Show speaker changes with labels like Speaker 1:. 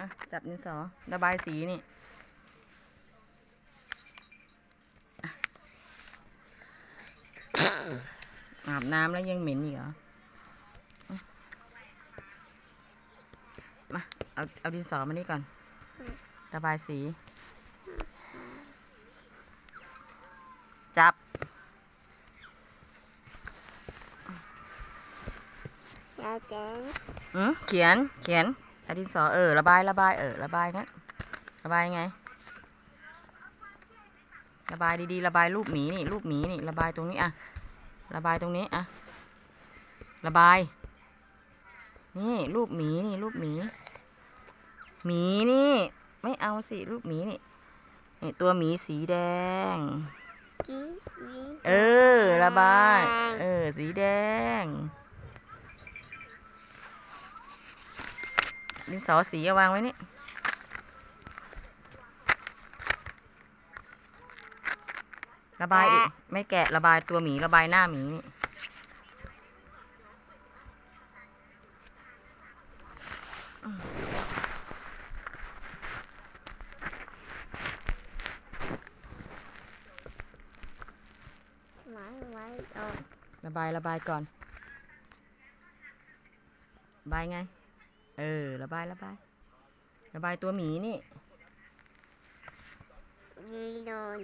Speaker 1: อะ จับดินสอ ระบายสีนี่อะอาบน้ำแล้วยังเหม็นอีกเหรออะมา เอา เอาดินสอมานี่ก่อน ระบายสี จับ
Speaker 2: ยาแกง
Speaker 1: อืมเขียน เขียน เอาดินสอเออระบายระบายเออระบายนะระบายไง ระบายดีๆ ระบายรูปหมีนี่รูปหมีนี่ ระบายตรงนี้อะระบายตรงนี้อะระบาย นี่รูปหมีนี่รูปหมีหมีนี่ ไม่เอาสิรูปหมีนี่นี่ตัวหมีสีแดง
Speaker 2: กี้วี
Speaker 1: เออ ระบาย เออ สีแดง ดินสอสีเอาวางไว้นี่ระบายอีกไม่แกะระบายตัวหมีระบายหน้าหมีนี่
Speaker 2: ไว้ไว้เอา
Speaker 1: ระบายระบายก่อนระบายไง เออ ระบายระบายระบายตัวหมีนี่
Speaker 2: มีโดน